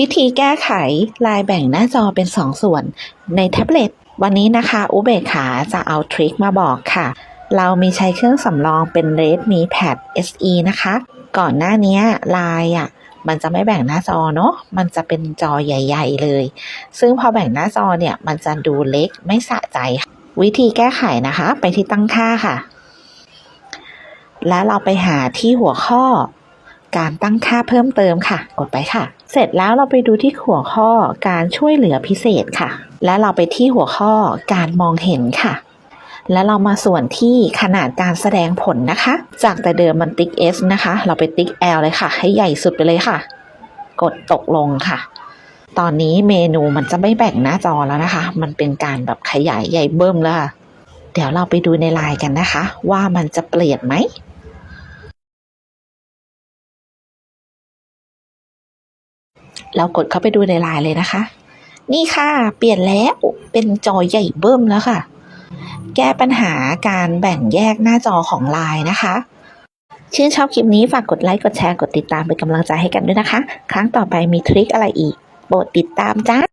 วิธีแก้ไขลายแบ่งหน้าจอเป็น 2 ส่วน ในแท็บเล็ตวันนี้นะคะอุเบกขาจะเอาทริคมาบอกค่ะ เรามีใช้เครื่องสำรองเป็น Redmi Pad SE นะคะ ก่อนหน้านี้ลายอะมันจะไม่แบ่งหน้าจอเนาะ มันจะเป็นจอใหญ่ ๆ เลย ซึ่งพอแบ่งหน้าจอเนี่ย มันจะดูเล็กไม่สะใจ วิธีแก้ไขนะคะ ไปที่ตั้งค่าค่ะ แล้วเราไปหาที่หัวข้อ การตั้งค่าเพิ่มเติมค่ะ กดไปค่ะ เสร็จแล้วเราไปดูที่หัวข้อการช่วยเหลือพิเศษค่ะ แล้วเราไปที่หัวข้อการมองเห็นค่ะ แล้วเรามาส่วนที่ขนาดการแสดงผลนะคะ จากแต่เดิมมันติ๊ก S นะคะ เราไปติ๊ก L เลยค่ะ ให้ใหญ่สุดไปเลยค่ะ กดตกลงค่ะตอนนี้เมนูมันจะไม่แบ่งหน้าจอแล้วนะคะ มันเป็นการแบบขยายใหญ่เบิ่มแล้วค่ะเดี๋ยวเราไปดูในไลน์กันนะคะ ว่ามันจะเปลี่ยนไหม เรากดเข้าไปดูในไลน์เลยนะคะ นี่ค่ะ เปลี่ยนแล้วเป็นจอใหญ่เบิ่มแล้วค่ะ แก้ปัญหาการแบ่งแยกหน้าจอของไลน์นะคะชื่นชอบคลิปนี้ฝากกดไลค์ กดแชร์ กดติดตามเป็นกำลังใจให้กันด้วยนะคะ ครั้งต่อไปมีทริคอะไรอีก โปรดติดตามจ้า